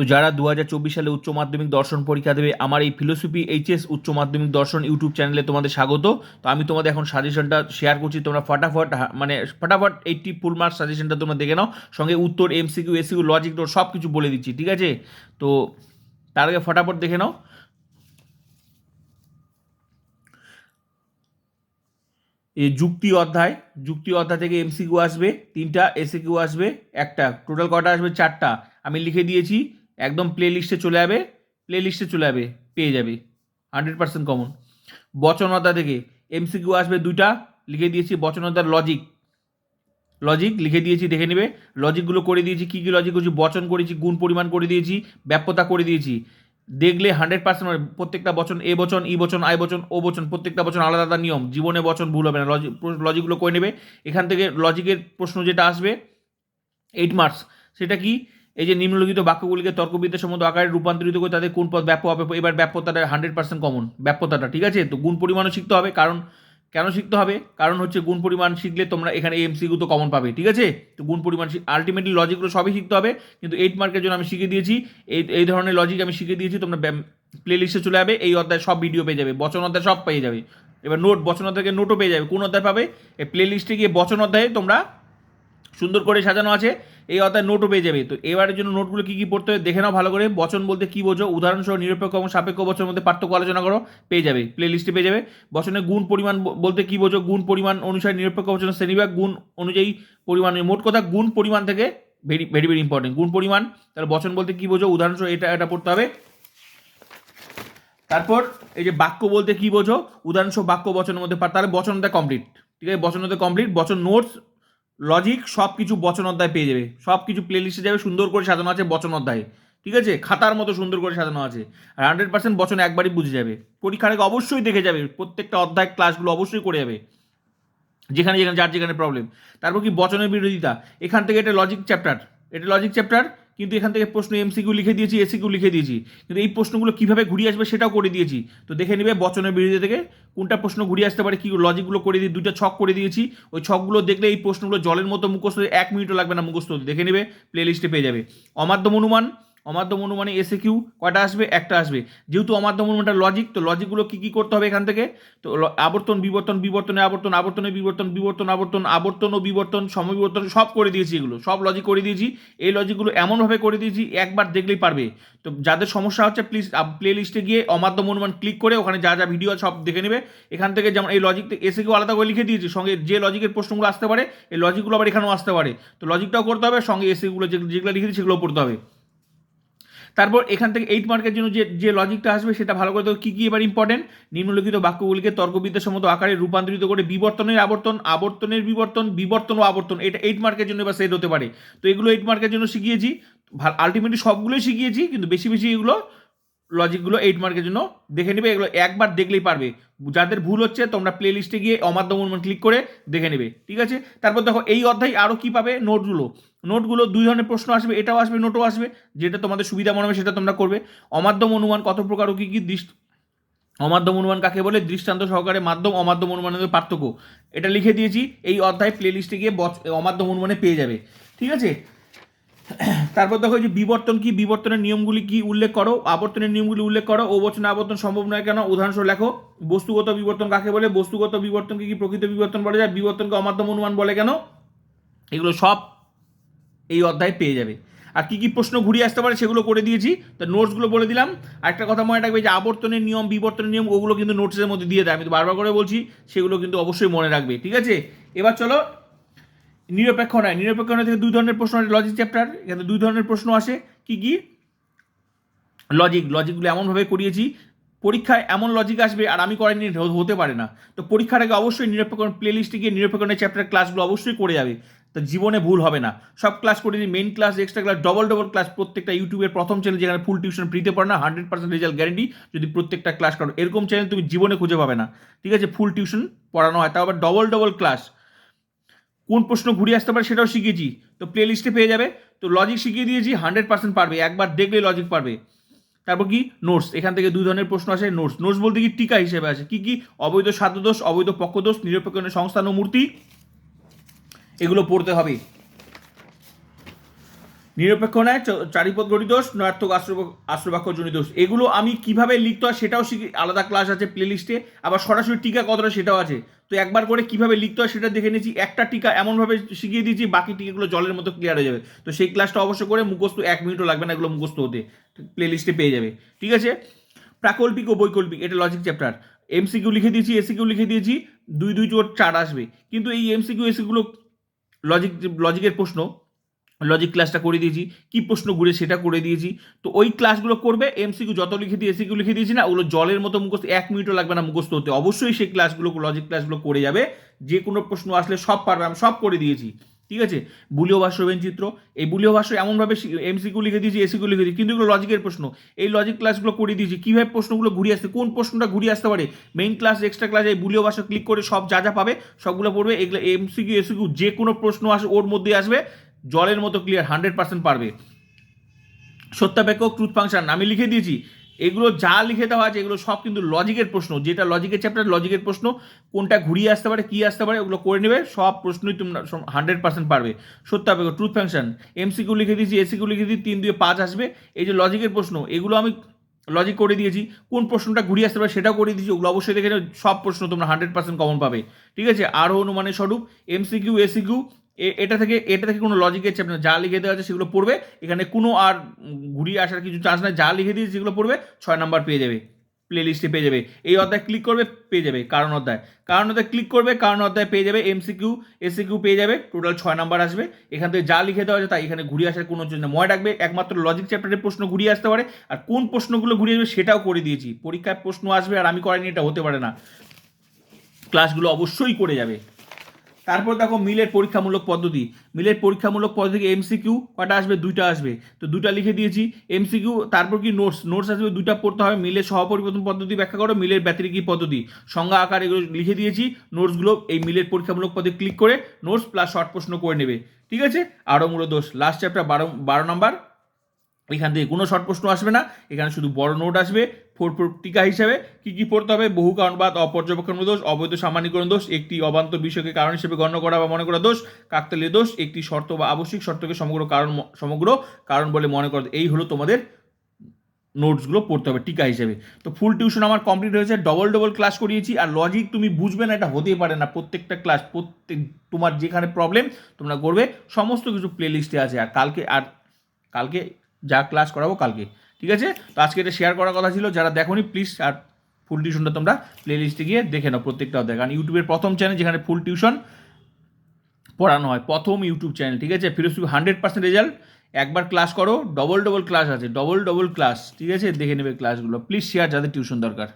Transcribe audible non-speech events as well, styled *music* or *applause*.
তো যারা দু হাজার চব্বিশ সালে উচ্চ মাধ্যমিক দর্শন পরীক্ষা দেবে, আমার এই ফিলোসফি এইচএস উচ্চ মাধ্যমিক দর্শন ইউটিউব চ্যানেলে তোমাদের স্বাগত। তো আমি তোমাদের এখন সাজেশনটা শেয়ার করছি, তোমরা ফটাফট মানে ফটাফট এইটটি ফুল মার্কস সাজেশনটা তোমরা দেখে নাও। সঙ্গে উত্তর এমসিকিউ এসিকিউ লজিক নোট সব কিছু বলে দিচ্ছি, ঠিক আছে? তো তার আগে ফটাফট দেখে নাও। এই যুক্তি অধ্যায় যুক্তি অধ্যায় থেকে এমসিকিউ আসবে, তিনটা এসিকিউ আসবে, একটা টোটাল কটা আসবে? চারটা। আমি লিখে দিয়েছি একদম প্লে লিস্টে চলে যাবে প্লে লিস্টে চলে যাবে, পেয়ে যাবে। হান্ড্রেড পার্সেন্ট কমন বচন অধ্যায় থেকে এমসিকিউ আসবে দুইটা, লিখে দিয়েছি বচন অধ্যায় লজিক লজিক লিখে দিয়েছি, দেখে নেবে। লজিকগুলো করে দিয়েছি, কী কী লজিক করছি? বচন করেছি, গুণ পরিমাণ করে দিয়েছি, ব্যাপ্যতা করে দিয়েছি। দেখলে হান্ড্রেড পার্সেন্ট প্রত্যেকটা বচন এ বচন, ই বচন, আই বচন, ও বচন, প্রত্যেকটা বচন আলাদা আলাদা নিয়ম। জীবনে বচন ভুল হবে না। লজিক লজিকগুলো করে নেবে। এখান থেকে লজিকের প্রশ্ন যেটা আসবে এইট মার্কস সেটা কি? এই যে নিম্নলিখিত বাক্যগুলিকে তর্কবিদ্যা সম্বন্ধ আকারে রূপান্তরিত করে তাদের কোন পদ ব্যাপ্য হবে, এবার ব্যাপ্যতাটা হান্ড্রেড পার্সেন্ট কমন ব্যাপ্যতাটা, ঠিক আছে? তো গুণ পরিমাণও শিখতে হবে, কারণ কেন শিখতে হবে? কারণ হচ্ছে গুণ পরিমাণ শিখলে তোমরা এখানে এমসিকিউ তো কমন পাবে, ঠিক আছে? তো গুণ পরিমাণ আলটিমেটলি লজিকগুলো সবই শিখতে হবে, কিন্তু এইট মার্কের জন্য আমি শিখে দিয়েছি, এই এই ধরনের লজিক আমি শিখে দিয়েছি, তোমরা প্লে লিস্টে চলে যাবে, এই অধ্যায় সব ভিডিও পেয়ে যাবে, বচন অধ্যায় সব পেয়ে যাবে। এবার নোট বচন অধ্যায় থেকে নোটও পেয়ে যাবে, কোন অধ্যায় পাবে? এই প্লে লিস্টে গিয়ে বচন অধ্যায়ে তোমরা সুন্দর করে সাজানো আছে। এই অর্থাৎ নোটও পেয়ে যাবে। তো এবারের জন্য নোটগুলো কী কী পড়তে হবে দেখে নাও ভালো করে। বচন বলতে কী বোঝো? উদাহরণসহ নিরপেক্ষ এবং সাপেক্ষ বচনের মধ্যে পার্থক্য আলোচনা করো। পেয়ে যাবে। প্লে লিস্টে পেয়ে যাবে। বচনের গুণ পরিমাণ বলতে কী বোঝো? গুণ পরিমাণ অনুসারে নিরপেক্ষ বচনের শ্রেণীভাগ গুণ অনুযায়ী পরিমাণ মোট কথা গুণ পরিমাণ থেকে ভেরি ভেরি ভেরি ইম্পর্টেন্ট গুণ পরিমাণ তাহলে বচন বলতে কী বোঝো? উদাহরণসহ এটা এটা পড়তে হবে। তারপর এই যে বাক্য বলতে কি বোঝো? উদাহরণসহ বাক্য বচনের মধ্যে তাহলে বচন অধ্যায় কমপ্লিট ঠিক আছে? বচন অধ্যায় কমপ্লিট বচন নোটস লজিক সব কিছু বচন অধ্যায় পেয়ে যাবে। সব কিছু প্লেলিস্টে যাবে, সুন্দর করে সাজানো আছে বচন অধ্যায়ে। ঠিক আছে? খাতার মতো সুন্দর করে সাজানো আছে। আর হান্ড্রেড পার্সেন্ট বচন একবারই বুঝে যাবে। পরীক্ষার আগে অবশ্যই দেখে যাবে। প্রত্যেকটা অধ্যায় ক্লাসগুলো অবশ্যই করে যাবে। যেখানে যেখানে, যার যেখানে প্রবলেম তারপর কি? বচনের বিরোধিতা। এখান থেকে এটা লজিক চ্যাপ্টার এটা লজিক চ্যাপ্টার কিন্তু এখান থেকে প্রশ্ন এমসিকিউ লিখে দিয়েছি, এসিকিউ লিখে দিয়েছি। কিন্তু এই প্রশ্নগুলো কীভাবে ঘুরিয়ে আসবে সেটাও করে দিয়েছি। তো দেখে নেবে বচনের বিরোধী থেকে কোনটা প্রশ্ন ঘুরিয়ে আসতে পারে, কী লজিকগুলো করে দিয়ে দুইটা ছক করে দিয়েছি। ওই ছকগুলো দেখলে এই প্রশ্নগুলো জলের মতো মুখস্থ এক মিনিটও লাগবে না মুখস্থ দেখে নেবে প্লে লিস্টে পেয়ে যাবে। অমাধ্যম অনুমান অমাধ্যম অনুমানে এসে কিউ কয়টা আসবে? একটা আসবে। যেহেতু অমাধ্যম অনুমানটা লজিক তো লজিকগুলো কী কী করতে হবে এখান থেকে? তো আবর্তন, বিবর্তন, বিবর্তনে আবর্তন, আবর্তনে বিবর্তন বিবর্তন, আবর্তন আবর্তন ও বিবর্তন সমবিবর্তন সব করে দিয়েছি এগুলো। সব লজিক করে দিয়েছি। এই লজিকগুলো এমনভাবে করে দিয়েছি, একবার দেখলেই পারবে। তো যাদের সমস্যা হচ্ছে প্লিজ প্লে লিস্টে গিয়ে অমাধ্যম অনুমান ক্লিক করে ওখানে যা যা ভিডিও সব দেখে নেবে। এখান থেকে যেমন এই লজিক এসে কেউ আলাদা করে লিখে দিয়েছি, সঙ্গে যে লজিকের প্রশ্নগুলো আসতে পারে, এই লজিকগুলো আবার এখানেও আসতে পারে। তো লজিকটাও করতে হবে, সঙ্গে এসেগুলো যেগুলো লিখে দিয়েছি সেগুলো পড়তে হবে। তারপর এখান থেকে এইট মার্কের জন্য যে যে লজিকটা আসবে সেটা ভালো করে তো কী কী এবার ইম্পর্টেন্ট নিম্নলিখিত বাক্যগুলিকে তর্কবিদ্যা সম্মত আকারে রূপান্তরিত করে বিবর্তনের আবর্তন, আবর্তনের বিবর্তন বিবর্তন ও আবর্তন, এটা এইট মার্কের জন্য এবার সেট হতে পারে। তো এগুলো এইট মার্কের জন্য শিখিয়েছি। আলটিমেটলি সবগুলোই শিখিয়েছি, কিন্তু বেশি বেশি এগুলো লজিকগুলো এইট মার্কের জন্য দেখে নেবে, এগুলো একবার দেখলেই পারবে। যাদের ভুল হচ্ছে, তোমরা প্লে লিস্টে গিয়ে অমাধ্যম অনুমান ক্লিক করে দেখে নেবে, ঠিক আছে? তারপর দেখো, এই অধ্যায় আরও কী পাবে? নোটগুলো নোটগুলো দুই ধরনের প্রশ্ন আসবে, এটাও আসবে নোটও আসবে, যেটা তোমাদের সুবিধা মনে হবে সেটা তোমরা করবে। অমাধ্যম অনুমান কত প্রকার ও কী কী দৃষ্ট অমাধ্যম অনুমান কাকে বলে? দৃষ্টান্ত সহকারে মাধ্যম অমাধ্যম অনুমানের পার্থক্য। এটা লিখে দিয়েছি, এই অধ্যায় প্লে লিস্টে গিয়ে অমাধ্যম অনুমানে পেয়ে যাবে, ঠিক আছে? *clears throat* তারপর দেখো যে বিবর্তন কি? বিবর্তনের নিয়মগুলি কি? উল্লেখ করো। আবর্তনের নিয়মগুলি উল্লেখ করো। ও আবর্তন সম্ভব নয় কেন? উদাহরণস্বরূপ লেখো, বস্তুগত বিবর্তন কাকে বলে? বস্তুগত বিবর্তনকে কি প্রকৃত বিবর্তন বলা? যায় বিবর্তনকে অমাধ্যম অনুমান বলে কেন? এগুলো সব এই অধ্যায় পেয়ে যাবে। আর কি কি প্রশ্ন ঘুরিয়ে আসতে পারে সেগুলো করে দিয়েছি। তো নোটসগুলো বলে দিলাম। আরেকটা কথা মনে রাখবে যে আবর্তনের নিয়ম, বিবর্তনের নিয়ম, ওগুলো কিন্তু নোটসের মধ্যে দিয়ে দেয়। আমি তো বারবার করে বলছি, সেগুলো কিন্তু অবশ্যই মনে রাখবে। ঠিক আছে? এবার চলো নিরপেক্ষ নয়। নিরপেক্ষ নয় থেকে দুই ধরনের প্রশ্ন লজিক চ্যাপ্টার এখানে দুই ধরনের প্রশ্ন আসে। কি কি? লজিক লজিকগুলো এমনভাবে করিয়েছি, পরীক্ষায় এমন লজিক আসবে আর আমি করাইনি হতে পারে না। তো পরীক্ষার আগে অবশ্যই নিরপেক্ষ প্লে লিস্টে গিয়ে নিরপেক্ষণের চ্যাপ্টার ক্লাসগুলো অবশ্যই করে যাবে। তো জীবনে ভুল হবে না। সব ক্লাস করে দিই main class extra class double double class প্রত্যেকটা ইউটিউবের প্রথম চ্যানেল যেখানে ফুল টিউশন ফ্রিতে পড়ে না হান্ড্রেড পার্সেন্ট রেজাল্ট গ্যারেন্টি যদি প্রত্যেকটা ক্লাস করো। এরকম চ্যানেল তুমি জীবনে খুঁজে পাবে না। ঠিক আছে? ফুল টিউশন পড়ানো হয়, তাও আবার ডবল ডবল ক্লাস কোন প্রশ্ন ঘুরিয়ে আসতে পারে সেটাও শিখিয়েছি। তো প্লে লিস্টে পেয়ে যাবে। তো লজিক শিখিয়ে দিয়েছি হান্ড্রেড পার্সেন্ট পারবে। একবার দেখলে লজিক পারবে। তারপর কি? নোটস এখান থেকে দুই ধরনের প্রশ্ন আসে নোটস নোটস বলতে কি? টিকা হিসেবে আছে কি কি? অবৈধ সাধ্যদোষ অবৈধ পক্ষদোষ নিরপেক্ষ সংস্থান ও মূর্তি। এগুলো পড়তে হবে। নিরপেক্ষ নয় চারিপদ দোষ, নয়ার্থক আশ্র- আশ্রবাক্য জনিত দোষ। এগুলো আমি কীভাবে লিখতে হয় সেটাও শিখি, আলাদা ক্লাস আছে প্লেলিস্টে আবার সরাসরি টিকা কতটা সেটাও আছে। তো একবার করে কীভাবে লিখতে হয় সেটা দেখে নিয়েছি, একটা টিকা এমনভাবে শিখিয়ে দিয়েছি, বাকি টিকাগুলো জলের মতো ক্লিয়ার হয়ে যাবে। তো সেই ক্লাসটা অবশ্য করে মুখস্থ, এক মিনিটও লাগবে না এগুলো মুখস্থ হতে প্লেলিস্টে পেয়ে যাবে। ঠিক আছে? প্রাকল্পিক ও বৈকল্পিক, এটা লজিক চ্যাপ্টার এমসিকিউ লিখে দিয়েছি এসিকিউ লিখে দিয়েছি, দুই দুই চোর চার আসবে। কিন্তু এই এমসিকিউ এসিগুলো লজিক লজিকের প্রশ্ন। লজিক ক্লাসটা করে দিয়েছি, কি প্রশ্ন ঘুরে সেটা করে দিয়েছি। তো ওই ক্লাসগুলো করবে এমসিকিউ যত লিখে দিয়ে এসিকিউ লিখে দিয়েছি না, ওগুলো জলের মতো মুখস্থ, এক মিনিটও লাগবে না মুখস্থ হতে। অবশ্যই সেই ক্লাসগুলো লজিক ক্লাসগুলো করে যাবে। যে কোনো প্রশ্ন আসলে সব পারবে, আমি সব করে দিয়েছি। ঠিক আছে? বুলীয় ভাষ্য চিত্র এই বুলীয় ভাষ্য এমনভাবে এমসিকিউ লিখে দিয়েছি এসিকিউ লিখে দিয়েছি, কিন্তু এগুলো লজিকের প্রশ্ন। এই লজিক ক্লাসগুলো করে দিয়েছি, কীভাবে প্রশ্নগুলো ঘুরিয়ে আসতে কোন প্রশ্নটা ঘুরিয়ে আসতে পারে? মেইন ক্লাস এক্সট্রা ক্লাস এই বুলীয় ভাষা ক্লিক করে সব যা যা পাবে, সবগুলো পড়বে। এগুলো এমসিকিউ এসিকিউ যে কোনো প্রশ্ন আসে, ওর মধ্যে আসবে। জলের মতো ক্লিয়ার হান্ড্রেড পার্সেন্ট পারবে। সত্যাপেক্ষ ট্রুথ ফাংশন আমি লিখে দিয়েছি। এগুলো যা লিখে দেওয়া আছে, এগুলো সব কিন্তু লজিকের প্রশ্ন। যেটা লজিকের চ্যাপ্টার লজিকের প্রশ্ন। কোনটা ঘুরিয়ে আসতে পারে, কী আসতে পারে, ওগুলো করে নেবে। সব প্রশ্নই তোমরা হান্ড্রেড পার্সেন্ট পারবে। সত্যাপেক্ষ ট্রুথ ফাংশন এমসিকিউ লিখে দিয়েছি এসিকিউ লিখে দিয়েছি, তিন দুয়ে পাঁচ আসবে। এই যে লজিকের প্রশ্ন, এগুলো আমি লজিক করে দিয়েছি। কোন প্রশ্নটা ঘুরিয়ে আসতে পারে সেটাও করে দিয়েছি। ওগুলো অবশ্যই দেখে সব প্রশ্ন তোমরা হান্ড্রেড পার্সেন্ট কমন পাবে। ঠিক আছে? আরও অনুমানের স্বরূপ এমসিকিউ এসিকিউ এটা থেকে এটা থেকে কোনো লজিকের চাপ না যা লিখে দেওয়া আছে সেগুলো পড়বে। এখানে কোনো আর ঘুরিয়ে আসার কিছু চান্স নাই। যা লিখে দিয়েছে সেগুলো পড়বে, ছয় নাম্বার পেয়ে যাবে। প্লে লিস্টে পেয়ে যাবে। এই অধ্যায় ক্লিক করবে, পেয়ে যাবে। কারণ অধ্যায়। কারণ অধ্যায় ক্লিক করবে, কারণ অধ্যায় পেয়ে যাবে। এমসি এমসিকিউ এসিকিউ পেয়ে যাবে। টোটাল ছয় নাম্বার আসবে। এখান থেকে যা লিখে দেওয়া আছে তাই এখানে ঘুরিয়ে আসার কোনো জন্য মনে রাখবে, একমাত্র লজিক চ্যাপ্টারের প্রশ্ন ঘুরিয়ে আসতে পারে। আর কোন প্রশ্নগুলো ঘুরিয়ে আসবে সেটাও করে দিয়েছি। পরীক্ষায় প্রশ্ন আসবে আর আমি করাইনি, এটা হতে পারে না। ক্লাসগুলো অবশ্যই করে যাবে। তারপর দেখো মিলের পরীক্ষামূলক পদ্ধতি। মিলের পরীক্ষামূলক পদ্ধতি এমসিকিউ কটা আসবে? দুইটা আসবে। তো দুইটা লিখে দিয়েছি। এমসিকিউ তারপর কি নোটস নোটস আসবে, দুইটা পড়তে হবে। মিলের সহপরিবর্তন পদ্ধতি ব্যাখ্যা করো, মিলের ব্যতিরিকী পদ্ধতি। সংজ্ঞা আকার এগুলো লিখে দিয়েছি। নোটসগুলো এই মিলের পরীক্ষামূলক পদে ক্লিক করে নোটস প্লাস শর্ট প্রশ্ন করে নেবে। ঠিক আছে? আরও মূল দোষ। লাস্ট চ্যাপ্টার বারো বারো নম্বর এখান থেকে কোনো শর্ট প্রশ্ন আসবে না। এখানে শুধু বড় নোট আসবে। টিকা হিসাবে কি কি পড়তে হবে? বহু কারণবাদ অপর্যবেক্ষণ দোষ, অবৈধ সামান্যীকরণ দোষ, একটি অবান্তর বিষয়কে কারণ হিসেবে গণ্য করা বা মনে করা দোষ, কাকতালীয় দোষ, একটি শর্ত বা আবশ্যিক শর্তকে সমগ্র কারণ সমগ্র কারণ বলে মনে করা এই হলো তোমাদের নোটসগুলো পড়তে হবে টিকা হিসেবে। তো ফুল টিউশন আমার কমপ্লিট হয়েছে ডবল ডবল ক্লাস করিয়েছি, আর লজিক তুমি বুঝবে না, এটা হতেই পারে না। প্রত্যেকটা ক্লাস প্রত্যেক, তোমার যেখানে প্রবলেম তোমরা করবে, সমস্ত কিছু প্লে লিস্টে আছে। আর কালকে আর কালকে যা ক্লাস করাবো কালকে। ঠিক আছে? তো আজকে এটা শেয়ার করার কথা ছিল। যারা দেখোনি প্লিজ আর ফুল টিউশনটা তোমরা প্লে লিস্টে গিয়ে দেখে নাও প্রত্যেকটাও অধ্যায় কারণ ইউটিউবের প্রথম চ্যানেল যেখানে ফুল টিউশন পড়ানো হয়, প্রথম ইউটিউব চ্যানেল ঠিক আছে? ফিরোজপুর হান্ড্রেড পার্সেন্ট রেজাল্ট একবার ক্লাস করো ডবল ডবল ক্লাস আছে ডবল ডবল ক্লাস ঠিক আছে? দেখে নেবে ক্লাসগুলো প্লিজ শেয়ার যাদের টিউশন দরকার।